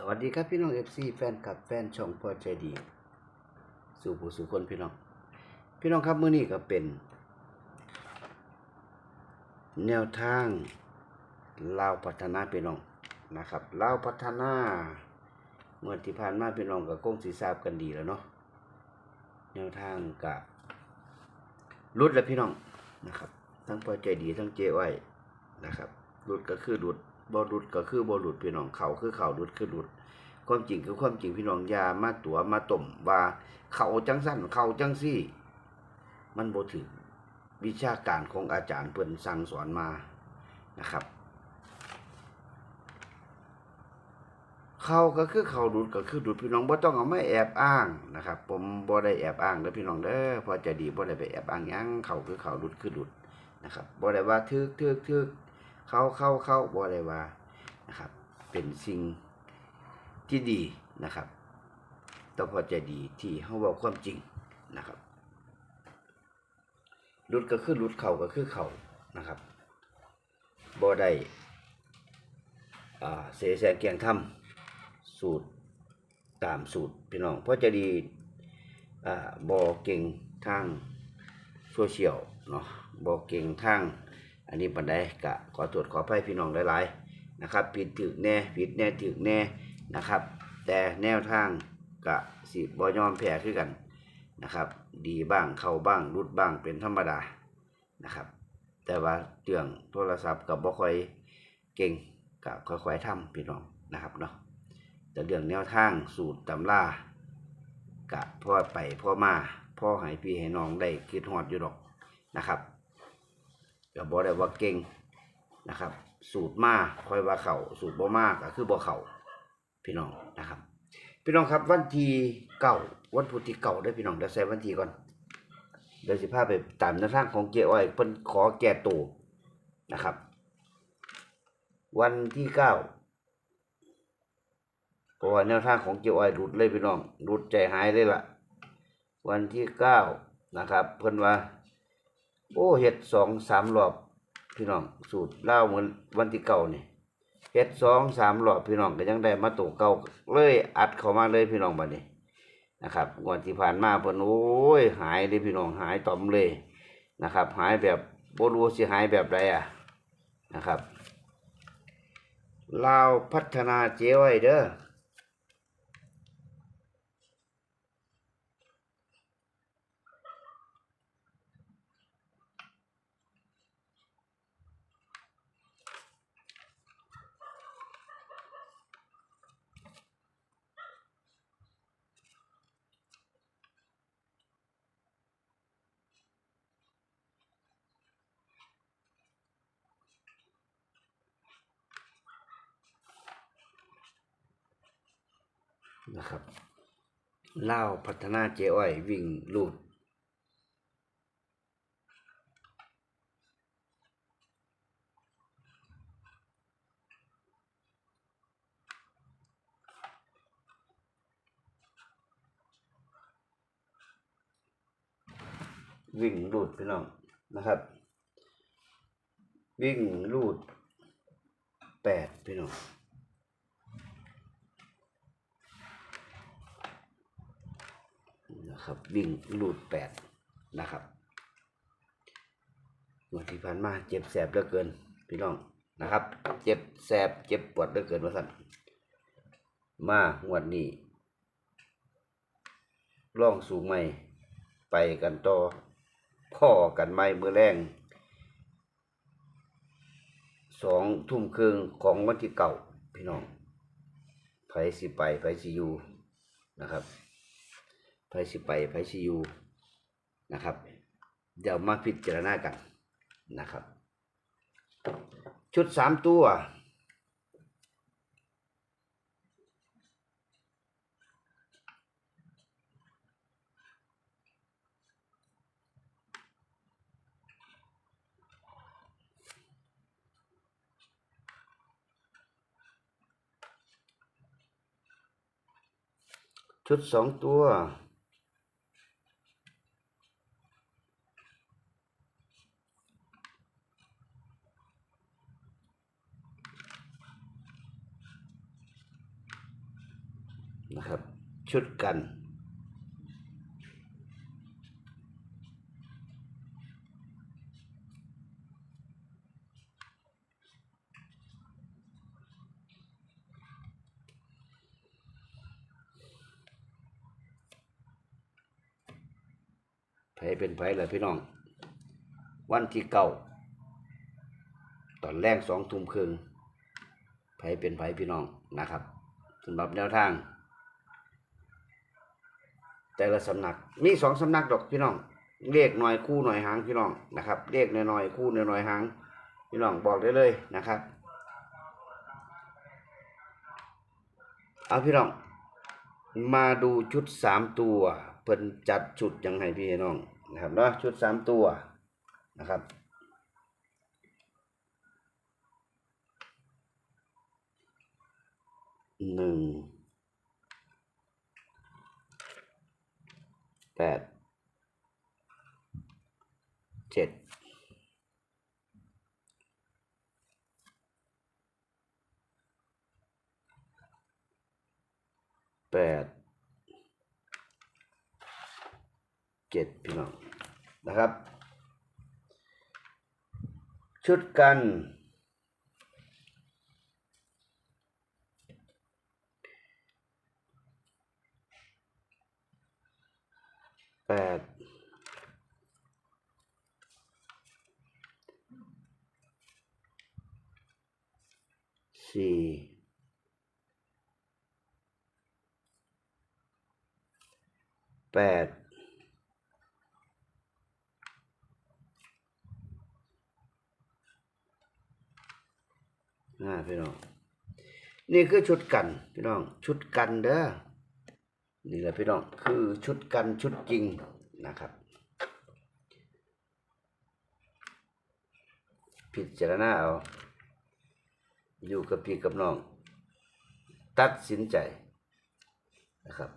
สวัสดีครับพี่น้องเอฟซีแฟนคลับแฟนช่องพอใจดี สู่ผู้สู่คนพี่น้อง พี่น้องครับมื้อนี้ก็เป็น แนวทางลาวพัฒนาพี่น้องนะครับลาวพัฒนาเมื่อที่ผ่านมาพี่น้องก็คงสิทราบกันดีแล้วเนาะแนวทางกับรุดแล้วพี่น้องนะครับ ทั้งพอใจดีทั้งเจ้อ้นะครับรุดก็คือรุด บ่รุดก็คือบ่รุดพี่น้องเขาคือเขารุดคือรุด ความจริงคือความจริงพี่น้องยามาตัวมาต้มว่าเขาจังสั้นเขาจังซี่ มันบ่ถึงวิชาการของอาจารย์เพิ่นสั่งสอนมานะครับ เขาก็คือเขาดุดก็คือดุดพี่น้องบ่ต้องเอาไมาแอบอ้างนะครับ ผมบ่ได้แอบอ้างเด้อพี่น้องเด้อพอจะดีบ่ได้ไปแอบอ้างยังเขาคือเขาดุดคือดุดนะครับบ่ได้ว่าทึกทึกทึก เขาเข้าเข้าบ่ได้ว่านะครับ เป็นสิ่งที่ดีนะครับต่พอจะดีที่เฮาเว้าความจริงนะครับดุดก็คือดุดเข่าก็คือเข่านะครับบ่ได้เสแสร้งแกล้งทำสูตรตามสูตรพี่น้อง เพราะจะดีอบอเก่งทางโซเชียลเนาะบอเก่งทาง อันนี้ปันไดกะขอตรวจขอไพ่พี่น้องหลายๆนะครับผิดถึกแน่ผิดแน่ถึกแน่นะครับ แต่แนวทางกะสิบอยอมแพ้คือกันนะครับ ดีบ้างเข้าบ้างรุดบ้างเป็นธรรมดานะครับ แต่ว่าเรื่องโทรศัพท์กับบ่ค่อยเก่งกับค่อยๆทำพี่น้องนะครับเนาะแต่เรื่องแนวทางสูตรตำรากะพ่อไปพ่อมาพ่อให้พี่ให้น้องได้คิดฮอดอยู่ดอกนะครับ ก็บ่ได้ว่าเก่งนะครับ สูตรมาค่อยว่าเขาสูตรบ่มาก็คือบ่เขาพี่น้องนะครับ พี่น้องครับวันที่เก้าวันพุธที่เก้าได้พี่น้องเดี๋ยวใส่วันที่ก่อนเดี๋ยวสิพาไปตามแนวทางของเจ้อ้อยเพิ่นขอแก้ตัวนะครับ วันที่เก้าเพราะว่าแนวทางของเจียวอ้อยหลุดเลยพี่น้องหลุดใจหายเลยล่ะ วันที่เก้านะครับ เพิ่นว่า โอ้เฮ็ดสองสามรอบพี่น้องสูตรเล่าเหมือนวันที่เก้านี่เฮ็ดสองสามรอบพี่น้องก็ยังได้มาตัวเก่าเลยอัดเข้ามาเลยพี่น้องบัดนี้นะครับวันที่ผ่านมาเพิ่นโอ้ยหายเลยพี่น้องหายต่อมเลยนะครับ หายแบบบ่รู้สิหายแบบใดอะนะครับลาวพัฒนาเจียวไว้เด้อ นะครับเล่าพัฒนาเจอ้อยวิ่งลูดวิ่งลูดพี่น้องนะครับ วิ่งลูดแปดพี่น้อง นะ ครับ วิ่งลูดแปดนะครับงวดที่ผ่านมาเจ็บแสบเหลือเกิน พี่น้องนะครับ เจ็บแสบเจ็บปวดเหลือเกินว่าสั่นมางวดนี้ล่องสูงใหม่ไปกันต่อพ่อกันไม่มือแรงสองทุ่มครึ่งของวันที่เก่าพี่น้องไผสิไปไผสิอยู่นะครับ ไผสิไปไผสิอยู่นะครับ เดี๋ยวมาพิจารณากันนะครับ ชุดสามตัวชุดสองตัว นะครับ ชุดกัน ไผเป็นไผเลยพี่น้อง วันที่เก้าตอนแรกสองทุ่มครึ่งไผเป็นไผพี่น้องนะครับสำหรับแนวทาง แต่ละสำนักมีสองสำนักดอกพี่น้องเลขหน่อยคู่หน่อยหางพี่น้องนะครับเลขหน่อยๆคู่หน่อยๆหางพี่น้องบอกได้เลยนะครับเอาพี่น้องมาดูชุดสามตัวเพิ่นจัดชุดยังไงพี่น้องนะครับเนาะชุดสามตัวนะครับหนึ่ง แปดเจ็ดแปดเจ็ดพี่น้องนะครับ ชุดกัน แปดสี่แปดห้าพี่น้อง นี่คือชุดกัน พี่น้อง ชุดกันเด้อ นี่แหละพี่น้องคือชุดกันชุดจริงนะครับ พิจารณาเอาอยู่กับพี่กับน้อง ตัดสินใจนะครับ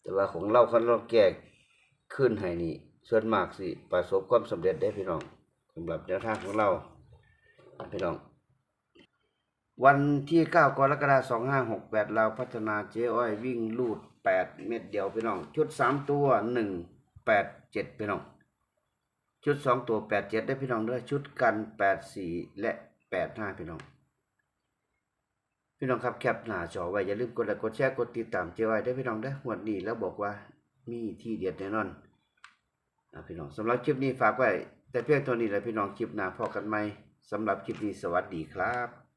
แต่ว่าของเราคันเราแก้ขึ้นให้นี่ส่วนมากสิประสบความสำเร็จได้พี่น้องสำหรับแนวทางของเราพี่น้อง วันที่ 9 กรกฎาคม2568เราพัฒนาเจ๊อ้อยวิ่งลูด 8 เม็ดเดียวพี่น้อง ชุด 3 ตัว 1 8 7พี่น้อง ชุด 2 ตัว 8 7 ได้พี่น้องด้วยชุดกัน 8 4 และ 8 5 พี่น้อง พี่น้องครับแคปหน้าจอไว้ อย่าลืมกดไลค์กดแชร์กดติดตามเจ๊อ้อยได้พี่น้องได้หวดนี้แล้วบอกว่ามีที่เด็ดแน่นอนอะพี่น้องสำหรับคลิปนี้ฝากไว้ แต่เพียงเท่านี้แหละพี่น้องคลิปหน้าพอกันไหมสำหรับคลิปนี้สวัสดีครับ